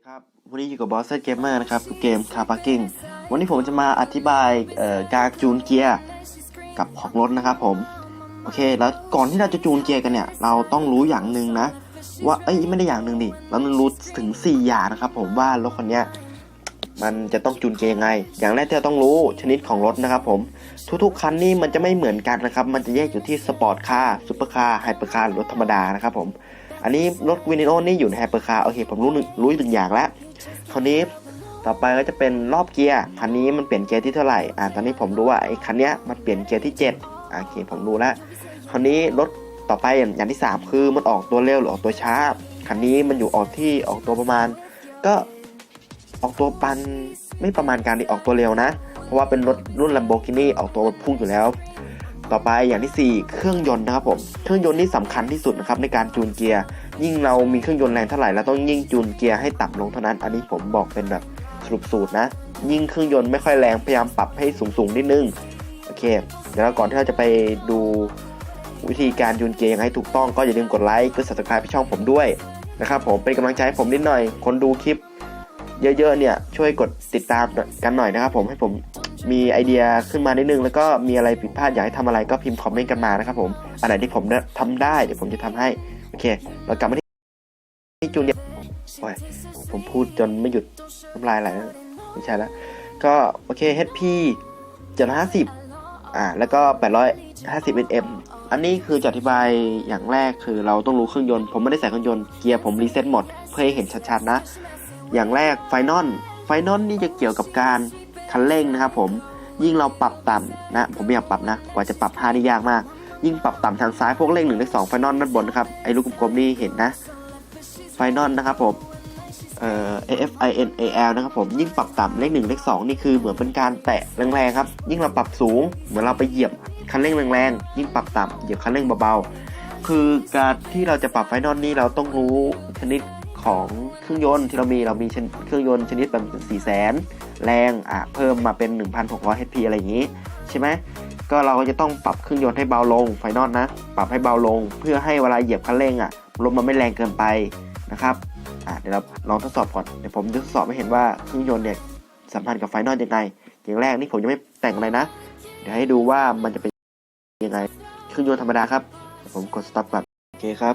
ดีครับ วันนี้อยู่กับบอสเซเกมเมอร์นะครับกับเกมคาร์ p า r กิ้งวันนี้ผมจะมาอธิบายการจูนเกียร์กับของรถนะครับผม โอเค แล้วก่อนที่เราจะจูนเกียร์กันเนี่ย เราต้องรู้อย่างหนึ่งนะ ว่า เอ้ย ไม่ได้อย่างหนึ่งดิเราต้องรู้ถึง 4 อย่างนะครับผมว่ารถคันนี้มันจะต้องจูนเกียร์ยังไง อย่างแรกที่เราต้องรู้ชนิดของรถนะครับผม ทุกๆคันนี่มันจะไม่เหมือนกันนะครับ มันจะแยกอยู่ที่สปอร์ตคาร์ซูเปอร์คาร์ไฮเปอร์คาร์รถธรรมดานะครับผม อันนี้รถวินิโอนี่อยู่ในไฮเปอร์คาร์โอเคผมรู้หนึ่งรู้หนึ่งอย่างแล้วคราวนี้ต่อไปก็จะเป็นรอบเกียร์คันนี้มันเปลี่ยนเกียร์ที่เท่าไหร่อ่าตอนนี้ผมรู้ว่าไอ้คันเนี้ยมันเปลี่ยนเกียร์ที่7อ่าโอเคผมรู้แล้วคราวนี้รถต่อไปอย่างอย่างที่ 3 คือมันออกตัวเร็วหรือออกตัวช้าคันนี้มันอยู่ออกที่ออกตัวประมาณ ก็ออกตัวปันไม่ประมาณการที่ออกตัวเร็วนะ เพราะว่าเป็นรถรุ่น Lamborghini ออกตัวพุ่งอยู่แล้ว ต่อไปอย่างที่ 4 เครื่องยนต์นะครับผมเครื่องยนต์นี่สำคัญที่สุดนะครับในการจูนเกียร์ ยิ่งเรามีเครื่องยนต์แรงเท่าไหร่เราต้องยิ่งจูนเกียร์ให้ต่ำลงเท่านั้น อันนี้ผมบอกเป็นแบบสรุปสูตรนะ ยิ่งเครื่องยนต์ไม่ค่อยแรงพยายามปรับให้สูงสูงๆนิดนึงโอเค เดี๋ยวเราก่อนที่เราจะไปดูวิธีการจูนเกียร์อย่างให้ถูกต้องก็อย่าลืมกดไลค์กด subscribe ให้ช่องผมด้วยนะครับผมเป็นกำลังใจให้ผมนิดหน่อย คนดูคลิปเยอะๆเนี่ยช่วยกดติดตามกันหน่อยนะครับผมให้ผม มีไอเดียขึ้นมานิดนึง แล้วก็มีอะไรผิดพลาดอยากให้ทำอะไรก็พิมพ์คอมเมนต์กันมานะครับผมอันไหนที่ผมเนี่ยทำได้เดี๋ยวผมจะทำให้โอเค เรากลับมาที่จูนเนี่ยโอ้ยผมพูดจนไม่หยุดน้ำลายไหลไม่ใช่แล้วก็โอเค HP 750 อ่า แล้วก็ 850 nm อันนี้คือจะอธิบายอย่างแรกคือเราต้องรู้เครื่องยนต์ ผมไม่ได้ใส่เครื่องยนต์ เกียร์ผมรีเซ็ตหมด เพื่อให้เห็นชัดๆนะ อย่างแรกไฟนอลไฟนอลนี่จะเกี่ยวกับการ คันเร่งนะครับผมยิ่งเราปรับต่ำนะผมไม่อยากปรับนะกว่าจะปรับ5นี่ยากมาก ยิ่งปรับต่ำทางซ้ายพวกเร่งหนึ่งเลขสองไฟนอลด้านบนนะครับไอ้ลูกกลมๆนี่เห็นนะไฟนอลนะครับผมเอ่อ AF I N A L นะครับผมยิ่งปรับต่ำเลขหนึ่งเลขสองนี่คือเหมือนเป็นการแตะแรงๆครับ ยิ่งเราปรับสูงเหมือนเราไปเหยียบคันเร่งแรงๆยิ่งปรับต่ำเหยียบคันเร่งเบาๆคือการที่เราจะปรับไฟนอลนี่เราต้องรู้ชนิดของเครื่องยนต์ที่เรามีเรามีชนิดเครื่องยนต์ชนิดแบบ4 0 0 0 0 แรงอะเพิ่มมาเป็น 1,600 HP อะไรอย่างนี้ใช่ไหมก็เราก็จะต้องปรับเครื่องยนต์ให้เบาลงไฟนอลนะ ปรับให้เบาลงเพื่อให้เวลาเหยียบคันเร่งอะลมมันไม่แรงเกินไปนะครับอะเดี๋ยวเราลองทดสอบก่อนเดี๋ยวผมจะทดสอบให้เห็นว่าเครื่องยนต์เนี่ยสัมพันธ์กับไฟนอลยังไงอย่างแรกนี่ผมยังไม่แต่งอะไรนะ เดี๋ยวให้ดูว่ามันจะเป็นยังไงเครื่องยนต์ธรรมดาครับ ผมกด stop ก่อนโอเคครับ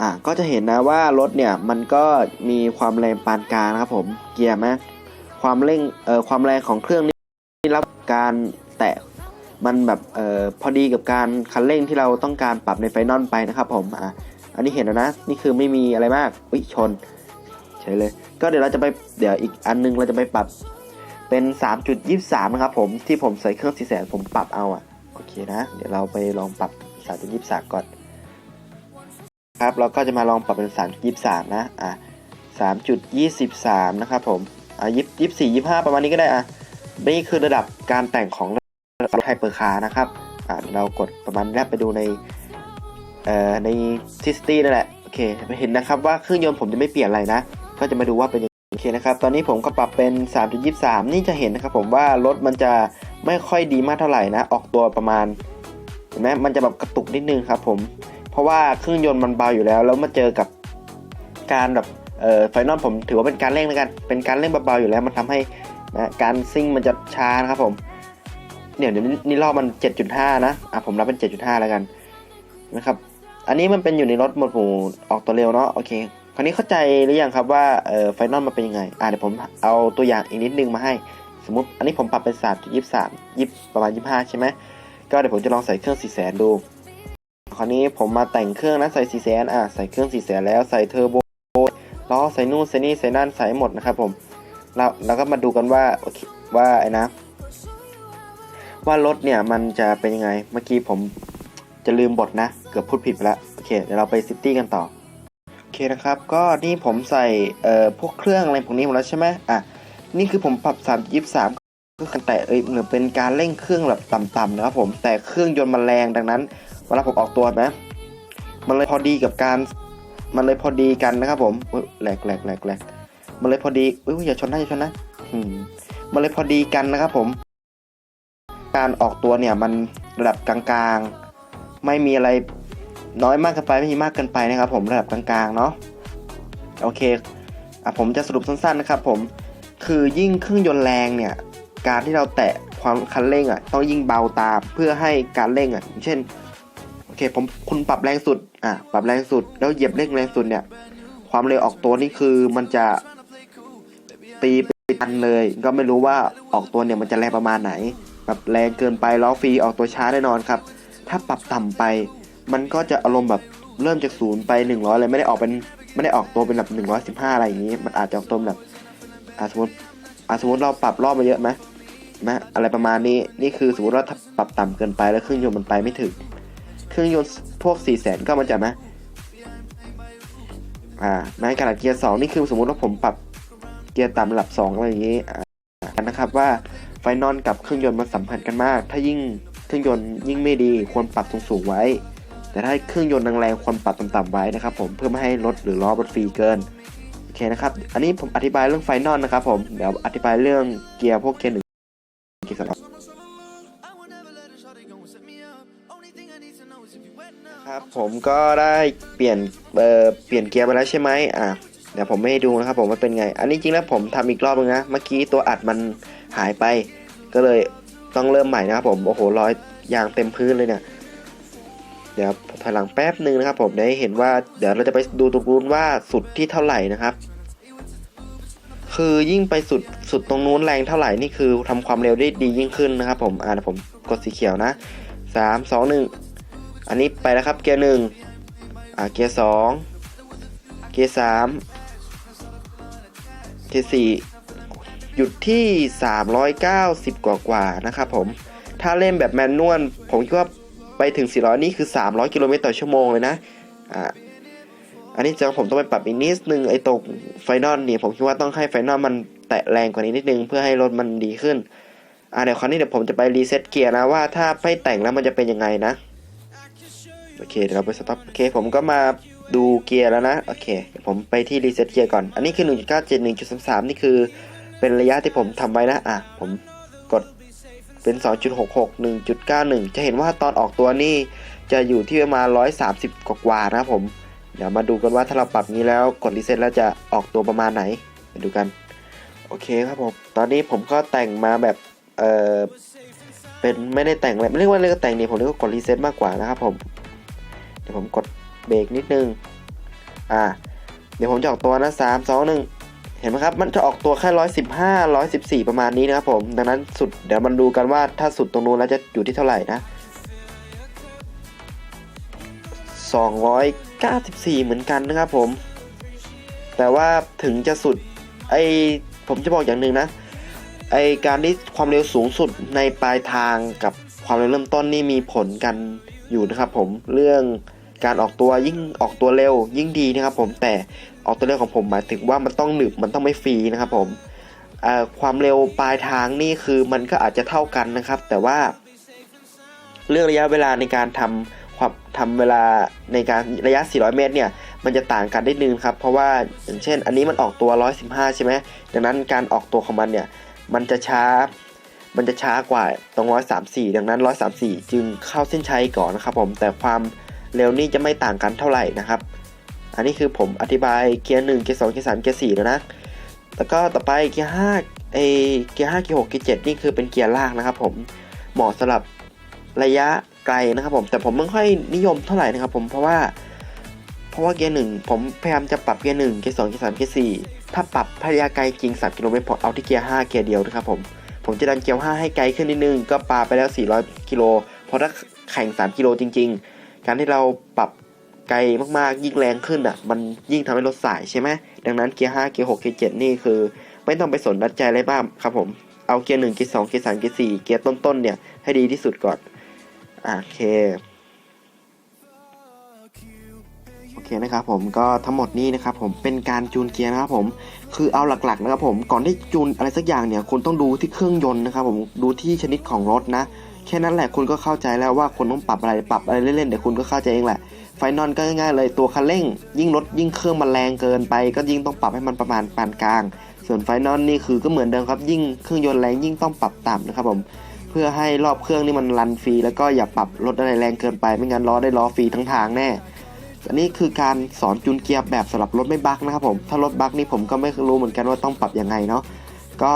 อ่าก็จะเห็นนะว่ารถเนี่ยมันก็มีความแรงปานกลางนะครับผมเกียร์ไหม ความเร่งเอ่อความแรงของเครื่องนี้รับการแตะมันแบบเอ่อพอดีกับการคันเร่งที่เราต้องการปรับในไฟนอลไปนะครับผมอ่าอันนี้เห็นแล้วนะนี่คือไม่มีอะไรมากอุ้ยชนเฉยเลย ก็เดี๋ยวเราจะไปเดี๋ยวอีกอันนึงเราจะไปปรับเป็น 3.23 นะครับผมที่ผมใส่เครื่อง4แสนผมปรับเอาอะโอเคนะ เดี๋ยวเราไปลองปรับ 3.23 ก่อน ครับเราก็จะมาลองปรับเป็น 3.23 นะอะ3.23 นะครับผม อะยี่สี่ยี่ห้าประมาณนี้ก็ได้อะนี่คือระดับการแต่งของรถไฮเปอร์คาร์นะครับอะเรากดประมาณนี้ไปดูในเอ่อในซิสตี้นั่นแหละโอเคเห็นนะครับว่าเครื่องยนต์ผมจะไม่เปลี่ยนอะไรนะ ก็จะมาดูว่าเป็นโอเคนะครับตอนนี้ผมก็ปรับเป็น 3.23 นี่จะเห็นนะครับผมว่ารถมันจะไม่ค่อยดีมากเท่าไหร่นะ ออกตัวประมาณเห็นไหมมันจะแบบกระตุกนิดนึงครับผมเพราะว่าเครื่องยนต์มันเบาอยู่แล้ว แล้วมาเจอกับการแบบ เอ่อไฟนอลผมถือว่าเป็นการเร่งแล้วกัน เป็นการเร่งเบาๆอยู่แล้วมันทำให้นะการซิ่งมันจะช้านะครับผมเนี่ยเดี๋ยวนี้รอบมัน 7.5 นะอะผมรับเป็น 7.5 แล้วกันนะครับอันนี้มันเป็นอยู่ในรถหมดหมู่ออกตัวเร็วเนาะโอเคคราวนี้เข้าใจหรือยังครับว่าเอ่อไฟนอลมันเป็นยังไงอะเดี๋ยวผมเอาตัวอย่างอีกนิดนึงมาให้ สมมติอันนี้ผมปรับเป็น3.23ยิบประมาณ25ใช่ไหมก็เดี๋ยวผมจะลองใส่เครื่อง4 0 0 0 0ดูคราวนี้ผมมาแต่งเครื่องนะใส่4แสนอะใส่เครื่อง4แสนแล้วใส่เทอร์โบ ล้อใส่นู่นใส่นี่ใส่นั่นใส่หมดนะครับผมแล้วเราก็มาดูกันว่าโอเคว่าไอ้นะ ว่ารถเนี่ยมันจะเป็นยังไงเมื่อกี้ผมจะลืมบทนะ เกือบพูดผิดไปแล้วโอเคเดี๋ยวเราไปซิตี้กันต่อโอเคนะครับ ก็นี่ผมใส่เอ่อพวกเครื่องอะไรพวกนี้หมดแล้วใช่ไหมอะนี่คือผมปรับ3 23ก็คือแต่เอ้ยเหมือนเป็นการเร่งเครื่องแบบต่ำๆนะครับผมแต่เครื่องยนต์มันแรงดังนั้นเวลาผมออกตัวนะ มันเลยพอดีกับการ มันเลยพอดีกันนะครับผมแหลกแหลกแหลกแหลกมันเลยพอดีอุ้ยอย่าชนนะอย่าชนนะมันเลยพอดีกันนะครับผม การออกตัวเนี่ยมันระดับกลางๆ ไม่มีอะไรน้อยมากเกินไปไม่มีมากเกินไปนะครับ ผมระดับกลางๆเนาะโอเคอะผมจะสรุปสั้นๆนะครับ ผมคือยิ่งเครื่องยนต์แรงเนี่ย การที่เราแตะความคันเร่งอะต้องยิ่งเบาตามเพื่อให้การเร่งอะอย่างเช่นโอเคผมคุณปรับแรงสุด อะปรับแรงสุดแล้วเหยียบเร่งแรงสุดเนี่ย ความเร็วออกตัวนี่คือมันจะตีไปตันเลย ก็ไม่รู้ว่าออกตัวเนี่ยมันจะแรงประมาณไหนแบบแรงเกินไปล้อฟรีออกตัวช้าแน่นอนครับ ถ้าปรับต่ำไป มันก็จะอารมณ์แบบเริ่มจากศูนย์ไปหนึ่งร้อยเลยไม่ได้ออกเป็นไม่ได้ออกตัวเป็นแบบหนึ่งร้อยสิบห้าอะไรอย่างนี้ มันอาจจะออกตัวแบบอสมมติอสมมติเราปรับรอบมาเยอะไหมไหมอะไรประมาณนี้นี่คือสมมติว่าถ้าปรับต่ำเกินไปแล้วเครื่องยนต์มันไปไม่ถึง เครื่องยนต์พวกสี่แสนก็มันจะไหมอ่าแม้กระดาษเกียร์สองนี่คือสมมติว่าผมปรับเกียร์ต่ำระดับสองอะไรอย่างนี้อ่านะครับว่าไฟนอลกับเครื่องยนต์มันสัมพันธ์กันมาก ถ้ายิ่งเครื่องยนต์ยิ่งไม่ดีควรปรับสูงๆไว้ แต่ถ้าเครื่องยนต์แรงๆควรปรับต่ำๆไว้นะครับ ผมเพื่อไม่ให้รถหรือล้อรถฟรีเกินโอเคนะครับ อันนี้ผมอธิบายเรื่องไฟนอลนะครับผม เดี๋ยวอธิบายเรื่องเกียร์พวกเกียร์หนึ่ง ผมก็ได้เปลี่ยนเอ่อเปลี่ยนเกียร์ไปแล้วใช่ไหมอะเดี๋ยวผมไม่ให้ดูนะครับผมว่าเป็นไง อันนี้จริงแล้วผมทำอีกรอบนึงนะ เมื่อกี้ตัวอัดมันหายไป ก็เลยต้องเริ่มใหม่นะครับผมโอ้โหรอยยางเต็มพื้นเลยเนี่ยเดี๋ยวถอยหลังแป๊บหนึ่งนะครับ ผมได้เห็นว่าเดี๋ยวเราจะไปดูตรงนู้นว่าสุดที่เท่าไหร่นะครับ คือยิ่งไปสุดสุดตรงนู้นแรงเท่าไหร่นี่คือทำความเร็วได้ดียิ่งขึ้นนะครับ ผมอ่าเดี๋ยวผมกดสีเขียวนะสามสองหนึ่ง อันนี้ไปแล้วครับเกียร์หนึ่งอ่าเกียร์สองเกียร์สามเกียร์สี่หยุดที่ 390 กว่ากว่าๆนะครับผม ถ้าเล่นแบบแมนนวลผมคิดว่าไปถึง 400 นี่คือ 300 กิโลเมตรต่อชั่วโมงเลยนะ อ่า อันนี้จะผมต้องไปปรับอีกนิดนึงไอ้ตรงไฟนอลเนี่ยผมคิดว่าต้องให้ไฟนอลมันแตะแรงกว่านี้นิดนึงเพื่อให้รถมันดีขึ้น อ่าเดี๋ยวคราวนี้เดี๋ยวผมจะไปรีเซ็ตเกียร์นะว่าถ้าไม่แต่งแล้วมันจะเป็นยังไงนะ โอเคเดี๋ยวเราไปสต็อปโอเคผมก็มาดูเกียร์แล้วนะโอเคผมไปที่รีเซ็ตเกียร์ก่อน อันนี้คือ 1.97 1.33 นี่คือเป็นระยะที่ผมทำไว้นะอะผมกดเป็น 2.66 1.91 จะเห็นว่าตอนออกตัวนี่จะอยู่ที่ประมาณ 130 กว่าๆนะครับผม เดี๋ยวมาดูกันว่าถ้าเราปรับนี้แล้วกดรีเซ็ตแล้วจะออกตัวประมาณไหนมาดูกันโอเคครับผมตอนนี้ผมก็แต่งมาแบบเออเป็นไม่ได้แต่งอะไรไม่เรียกว่าเรียกแต่งนี่ผมเรียกว่ากดรีเซ็ตมากกว่านะครับผม ดี๋ยวผมกดเบรกนิดนึง อ่า เดี๋ยวผมจะออกตัวนะสามสองหนึ่งเห็นไหมครับ มันจะออกตัวแค่ร้อยสิบห้าร้อยสิบสี่ประมาณนี้นะครับผม ดังนั้นสุด เดี๋ยวมันดูกันว่าถ้าสุดตรงนู้นแล้วจะอยู่ที่เท่าไหร่นะสองร้อยเก้าสิบสี่เหมือนกันนะครับผม แต่ว่าถึงจะสุด ไอผมจะบอกอย่างหนึ่งนะ ไอการที่ความเร็วสูงสุดในปลายทางกับความเร็วเริ่มต้นนี่มีผลกันอยู่นะครับผม เรื่อง การออกตัวยิ่งออกตัวเร็วยิ่งดีนะครับผมแต่ออกตัวเร็วของผมหมายถึงว่ามันต้องหนึบมันต้องไม่ฟรีนะครับผมความเร็วปลายทางนี่คือมันก็อาจจะเท่ากันนะครับ แต่ว่า เรื่องระยะเวลาในการทำความทำเวลาในการระยะ 400 เมตรเนี่ยมันจะต่างกันได้นึงครับ เพราะว่าอย่างเช่น อันนี้มันออกตัว 115 ใช่ไหมดังนั้นการออกตัวของมันเนี่ยมันจะช้ามันจะช้ากว่าตรง 134 ดังนั้น 134 จึงเข้าเส้นชัยก่อนนะครับผมแต่ความ เร็วนี่จะไม่ต่างกันเท่าไหร่นะครับ อันนี้คือผมอธิบายเกียร์1เกียร์2เกียร์3เกียร์4แล้วนะ แล้วก็ต่อไปเกียร์5เอเกียร์5เกียร์6เกียร์7นี่คือเป็นเกียร์ลากนะครับ ผมเหมาะสำหรับระยะไกลนะครับผมแต่ผมไม่ค่อยนิยมเท่าไหร่นะครับ ผมเพราะว่า เพราะว่าเกียร์หนึ่งผมพยายามจะปรับเกียร์หนึ่งเกียร์สองเกียร์สามเกียร์สี่ถ้าปรับระยะไกลจริง3กิโลเมตรผมเอาที่เกียร์ห้าเกียร์เดียวนะครับผมผมจะดันเกียร์ห้าให้ไกลขึ้นนิดนึงก็ปาไปแล้ว 400กิโลเพราะถ้าแข่ง 3 กิโลจริง ๆ การที่เราปรับไกลมากๆ ยิ่งแรงขึ้นอะ มันยิ่งทำให้รถสายใช่ไหมดังนั้นเกียร์ห้าเกียร์หกเกียร์เจ็ดนี่คือ ไม่ต้องไปสนรัดใจอะไรบ้างครับผม เอาเกียร์หนึ่งเกียร์สองเกียร์สามเกียร์สี่เกียร์ต้นๆเนี่ยให้ดีที่สุดก่อนโอเคโอเคนะครับผมก็ทั้งหมดนี้นะครับผมเป็นการจูนเกียร์นะครับผมคือเอาหลักๆนะครับผมก่อนที่จูนอะไรสักอย่างเนี่ยคุณต้องดูที่เครื่องยนต์นะครับผมดูที่ชนิดของรถนะ แค่นั้นแหละคุณก็เข้าใจแล้วว่าคุณต้องปรับอะไรปรับอะไรเล่นๆเดี๋ยวคุณก็เข้าใจเองแหละไฟนอลก็ง่ายๆเลยตัวคันเร่ง ยิ่งรถยิ่งเครื่องมันแรงเกินไป ก็ยิ่งต้องปรับให้มันประมาณปานกลาง ส่วนไฟนอลนี่คือก็เหมือนเดิมครับ ยิ่งเครื่องยนต์แรงยิ่งต้องปรับต่ำนะครับผมเพื่อให้รอบเครื่องนี่มันรันฟรีแล้วก็อย่าปรับรถอะไรแรงเกินไปไม่งั้นล้อได้ล้อฟรีทั้งทางแน่อันนี้คือการสอนจูนเกียร์แบบสำหรับรถไม่บั๊กนะครับผมถ้ารถบั๊กนี่ผมก็ไม่รู้เหมือนกันว่าต้องปรับยังไงเนาะก็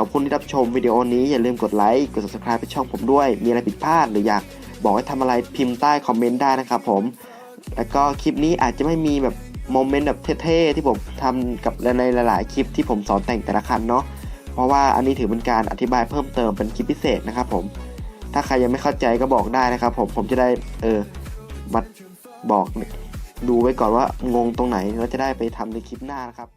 ขอบคุณที่รับชมวิดีโอนี้อย่าลืมกดไลค์กด subscribe ไปช่องผมด้วย มีอะไรผิดพลาดหรืออยากบอกให้ทำอะไรพิมพ์ใต้คอมเมนต์ได้นะครับผม แล้วก็คลิปนี้อาจจะไม่มีแบบโมเมนต์แบบเท่ๆที่ผมทำกับในหลายๆ คลิปที่ผมสอนแต่งแต่ละคันเนาะ เพราะว่าอันนี้ถือเป็นการอธิบายเพิ่มเติมเป็นคลิปพิเศษนะครับผม ถ้าใครยังไม่เข้าใจก็บอกได้นะครับผม ผมจะได้เออมาบอกดูไว้ก่อนว่างงตรงไหนแล้วจะได้ไปทำในคลิปหน้านะครับ